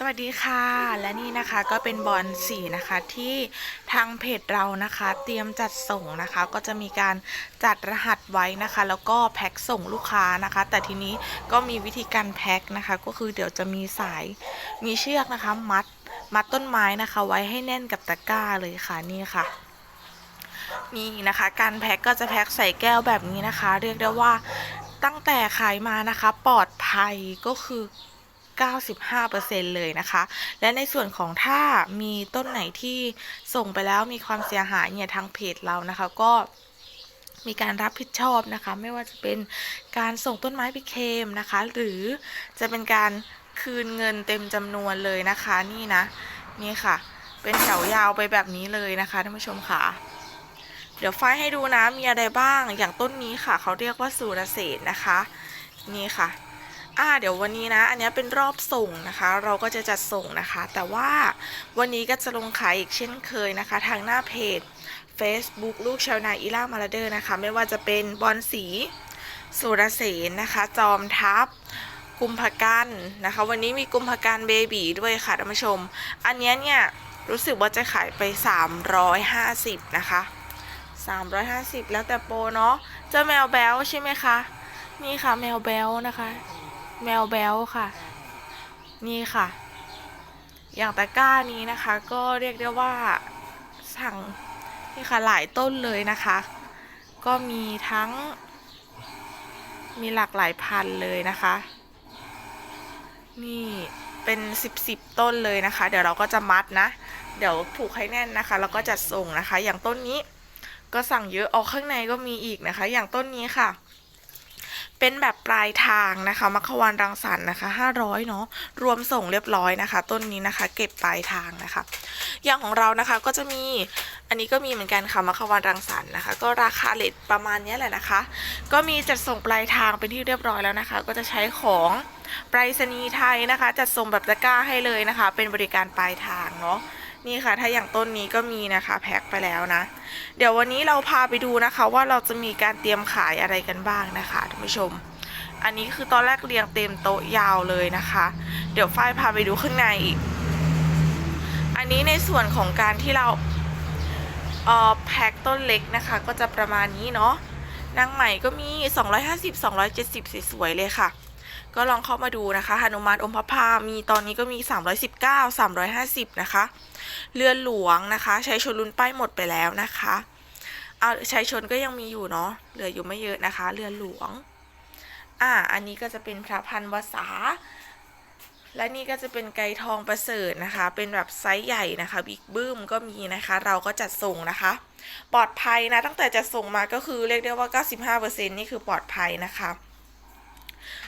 สวัสดีค่ะ และนี่นะคะก็เป็นบอลสีนะคะที่ทางเพจเรานะคะ เตรียมจัดส่งนะคะ ก็จะมีการจัดรหัสไว้นะคะ แล้วก็แพ็คส่งลูกค้านะคะ แต่ทีนี้ก็มีวิธีการแพ็คนะคะ ก็คือเดี๋ยวจะมีสายมีเชือกนะคะ มัดมัดต้นไม้นะคะ ไว้ให้แน่นกับตะกร้าเลยค่ะนี่ค่ะนี่นะคะ การแพ็คก็จะแพ็คใส่แก้วแบบนี้นะคะ เรียกได้ว่าตั้งแต่ขายมานะคะ ปลอดภัยก็คือ 95%เลยนะคะ และในส่วนของถ้ามีต้นไหนที่ส่งไปแล้วมีความเสียหายเนี่ยทางเพจเรานะคะก็มีการรับผิดชอบนะคะ ไม่ว่าจะเป็นการส่งต้นไม้ไปเคมนะคะ หรือจะเป็นการคืนเงินเต็มจำนวนเลยนะคะนี่นะนี่ค่ะ เป็นแถวยาวไปแบบนี้เลยนะคะท่านผู้ชมค่ะ เดี๋ยวไฟให้ดูนะมีอะไรบ้างอย่างต้นนี้ค่ะ เขาเรียกว่าสุรเศษนะคะ นี่ค่ะ อ่าเดี๋ยววันนี้นะ อันนี้เป็นรอบส่งนะคะ เราก็จะจัดส่งนะคะ แต่ว่าวันนี้ก็จะลงขายอีกเช่นเคยนะคะ ทางหน้าเพจ Facebook ลูกชาวนาอีล่ามาลาเดอร์นะคะ ไม่ว่าจะเป็นบอลสีสุรเสนนะคะ จอมทัพกุมภกันนะคะ วันนี้มีกุมภกันเบบีด้วยค่ะท่านผู้ชม อันนี้เนี่ยรู้สึกว่าจะขายไป 350 นะคะ 350 แล้วแต่โปรเนาะเจ้าแมวแบลใช่ไหมคะ นี่ค่ะแมวแบลนะคะ แมวแบลค่ะ นี่ค่ะ อย่างตะกร้านี้นะคะ ก็เรียกได้ว่าสั่งนี่ค่ะหลายต้นเลยนะคะ ก็มีทั้ง มีหลากหลายพันเลยนะคะ นี่เป็นสิบสิบต้นเลยนะคะ เดี๋ยวเราก็จะมัดนะ เดี๋ยวผูกให้แน่นนะคะ แล้วก็จัดส่งนะคะ อย่างต้นนี้ก็สั่งเยอะออกข้างในก็มีอีกนะคะ อย่างต้นนี้ค่ะ เป็นแบบปลายทางนะคะมัคควานรังสรรค์นะคะ500เนาะรวมส่งเรียบร้อยนะคะ ต้นนี้นะคะ เก็บปลายทางนะคะ อย่างของเรานะคะก็จะมีอันนี้ก็มีเหมือนกันค่ะมัคควานรังสรรค์นะคะ ก็ราคาเลทประมาณนี้แหละนะคะ ก็มีจัดส่งปลายทางเป็นที่เรียบร้อยแล้วนะคะ ก็จะใช้ของไปรษณีย์ไทยนะคะ จัดส่งแบบตะกร้าให้เลยนะคะ เป็นบริการปลายทางเนาะ นี่ค่ะ ถ้าอย่างต้นนี้ก็มีนะคะ แพ็คไปแล้วนะ เดี๋ยววันนี้เราพาไปดูนะคะ ว่าเราจะมีการเตรียมขายอะไรกันบ้างนะคะท่านผู้ชม อันนี้คือตอนแรกเรียงเต็มโต๊ะยาวเลยนะคะ เดี๋ยวฝ้ายพาไปดูข้างในอีก อันนี้ในส่วนของการที่เราเอ่อแพ็คต้นเล็กนะคะ ก็จะประมาณนี้เนาะนางใหม่ก็มี 250 270 สวยๆเลยค่ะ ก็ลองเข้ามาดูนะคะหนุมานอมพระพามีตอนนี้ก็มี 319 350 นะคะ เรือหลวงนะคะใช้ชนรุนป้ายหมดไปแล้วนะคะเอาใช้ชนก็ยังมีอยู่เนาะเหลืออยู่ไม่เยอะนะคะ เรือหลวงอ่าอันนี้ก็จะเป็นพระพันวษาและนี่ก็จะเป็นไกทองประเสริฐนะคะ เป็นแบบไซส์ใหญ่นะคะบิ๊กบึ้มก็มีนะคะ เราก็จัดส่งนะคะ ปลอดภัยนะตั้งแต่จัดส่งมาก็คือเรียกได้ว่า 95%นี่คือปลอดภัยนะคะ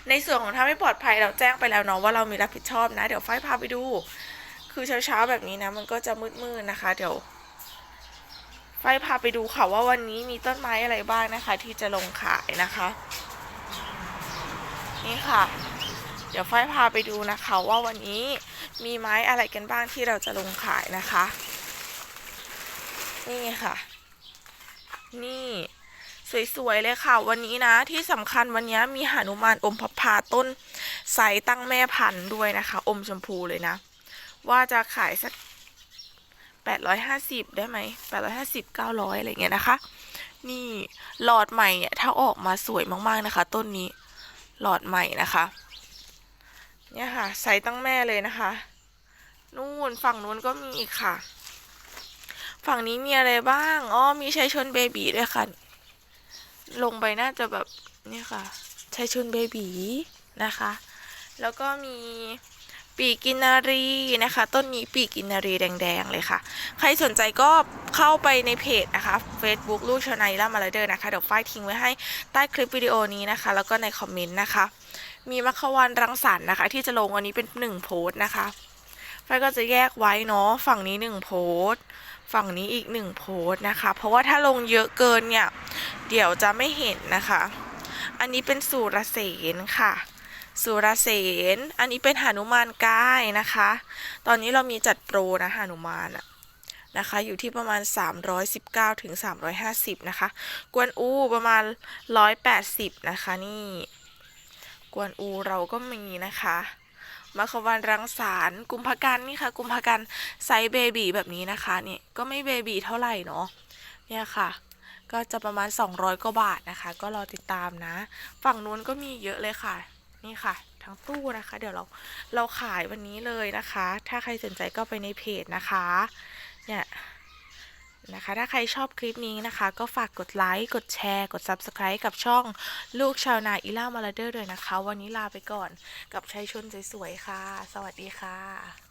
ในส่วนของถ้าไม่ปลอดภัยเราแจ้งไปแล้วเนาะว่าเรามีรับผิดชอบนะ เดี๋ยวไฟพาไปดู คือเช้าๆแบบนี้นะ มันก็จะมืดๆนะคะ เดี๋ยว ไฟพาไปดูค่ะว่าวันนี้มีต้นไม้อะไรบ้างนะคะ ที่จะลงขายนะคะ นี่ค่ะ เดี๋ยวไฟพาไปดูนะคะว่าวันนี้มีไม้อะไรกันบ้างที่เราจะลงขายนะคะ นี่ค่ะ นี่สวยๆเลยค่ะ วันนี้นะที่สำคัญวันนี้มีหานุมานอมพพาต้นไซส์ตั้งแม่พันธุ์ด้วยนะคะ อมชมพูเลยนะ ว่าจะขายสักแปดร้อยห้าสิบได้ไหมแปดร้อยห้าสิบเก้าร้อยอะไรเงี้ยนะคะ นี่หลอดใหม่เนี่ยถ้าออกมาสวยมากๆนะคะ ต้นนี้หลอดใหม่นะคะ เนี่ยค่ะไซส์ตั้งแม่เลยนะคะ นู่นฝั่งนู้นก็มีอีกค่ะ ฝั่งนี้มีอะไรบ้าง อ๋อ มีชัยชนเบบีด้วยค่ะ ลงไปน่าจะแบบเนี่ยค่ะชัยชนเบบีนะคะ แล้วก็มี ปีกกินนารีนะคะ ต้นนี้ปีกกินนารีแดง ๆ เลยค่ะ ใครสนใจก็เข้าไปในเพจนะคะ Facebook ลูกชนายล่ามาลาเดอร์นะคะ เดี๋ยวฝ้ายทิ้งไว้ให้ใต้คลิปวิดีโอนี้นะคะ แล้วก็ในคอมเมนต์นะคะ มีมัควันรังสรรค์นะคะ ที่จะลงวันนี้เป็นหนึ่งโพสต์นะคะไฟก็จะแยกไว้เนาะฝั่งนี้หนึ่งโพสต์ฝั่งนี้อีกหนึ่งโพสต์นะคะ เพราะว่าถ้าลงเยอะเกินเนี่ย เดี๋ยวจะไม่เห็นนะคะ อันนี้เป็นสุรเสนค่ะ สุรเสน อันนี้เป็นหานุมานกายนะคะ ตอนนี้เรามีจัดโปรนะหานุมานอะนะคะ อยู่ที่ประมาณ 319ถึง350 นะคะ กวนอูประมาณ 180 นะคะ นี่ กวนอูเราก็มีนะคะมาควันรังสารกุมภกันนี่ค่ะ กุมภกันไซส์เบบีแบบนี้นะคะนี่ก็ไม่เบบีเท่าไหร่เนาะเนี่ยค่ะ ก็จะประมาณ 200กว่าบาทนะคะ ก็รอติดตามนะ ฝั่งนู้นก็มีเยอะเลยค่ะ นี่ค่ะ ทั้งตู้นะคะ เดี๋ยวเราเราขายวันนี้เลยนะคะ ถ้าใครสนใจก็ไปในเพจนะคะ เนี่ยนะคะถ้าใครชอบคลิปนี้นะคะ ก็ฝากกดไลค์ กดแชร์ กด Subscribe กับช่องลูกชาวนาอิล่ามาลาเดอร์ด้วยนะคะ วันนี้ลาไปก่อนกับชัยชนสวยๆค่ะ สวัสดีค่ะ